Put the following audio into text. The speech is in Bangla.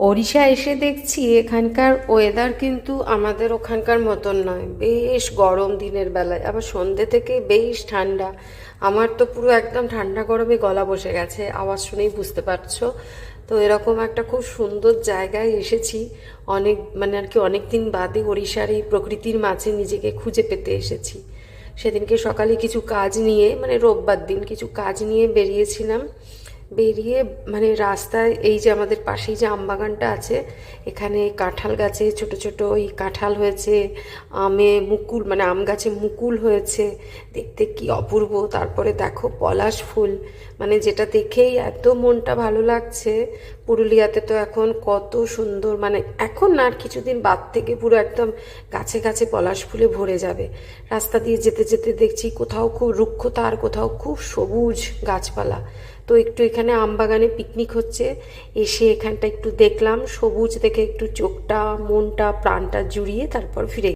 ওড়িশা এসে দেখছি এখানকার ওয়েদার কিন্তু আমাদের ওখানকার মতন নয়। বেশ গরম দিনের বেলায়, আবার সন্ধ্যে থেকে বেশ ঠান্ডা। আমার তো পুরো একদম ঠান্ডা গরমে গলা বসে গেছে, আওয়াজ শুনেই বুঝতে পারছ। তো এরকম একটা খুব সুন্দর জায়গায় এসেছি। অনেক মানে আর কি অনেক দিন বাদে ওড়িশার এই প্রকৃতির মাঝে নিজেকে খুঁজে পেতে এসেছি। সেদিনকে সকালে কিছু কাজ নিয়ে মানে রোববার দিন কিছু কাজ নিয়ে বেরিয়েছিলাম। বেরিয়ে মানে রাস্তায় এই যে আমাদের পাশেই যে আমবাগানটা আছে, এখানে কাঁঠাল গাছে ছোট ছোট ওই কাঁঠাল হয়েছে, আমে মুকুল মানে আম গাছে মুকুল হয়েছে, দেখতে কি অপূর্ব। তারপরে দেখো পলাশ ফুল মানে যেটা দেখেই এত মনটা ভালো লাগছে। পুরুলিয়াতে তো এখন কত সুন্দর মানে এখন না আর কিছুদিন বাদ থেকে পুরো একদম গাছে গাছে পলাশ ফুলে ভরে যাবে। রাস্তা দিয়ে যেতে যেতে দেখছি কোথাও খুব রুক্ষতা আর কোথাও খুব সবুজ গাছপালা। তো একটু এখানে আমবাগানে পিকনিক হচ্ছে। এসে এখানটা একটু দেখলাম, সবুজ দেখে একটু চোখটা, মনটা, প্রাণটা জুড়িয়ে তারপর ফিরে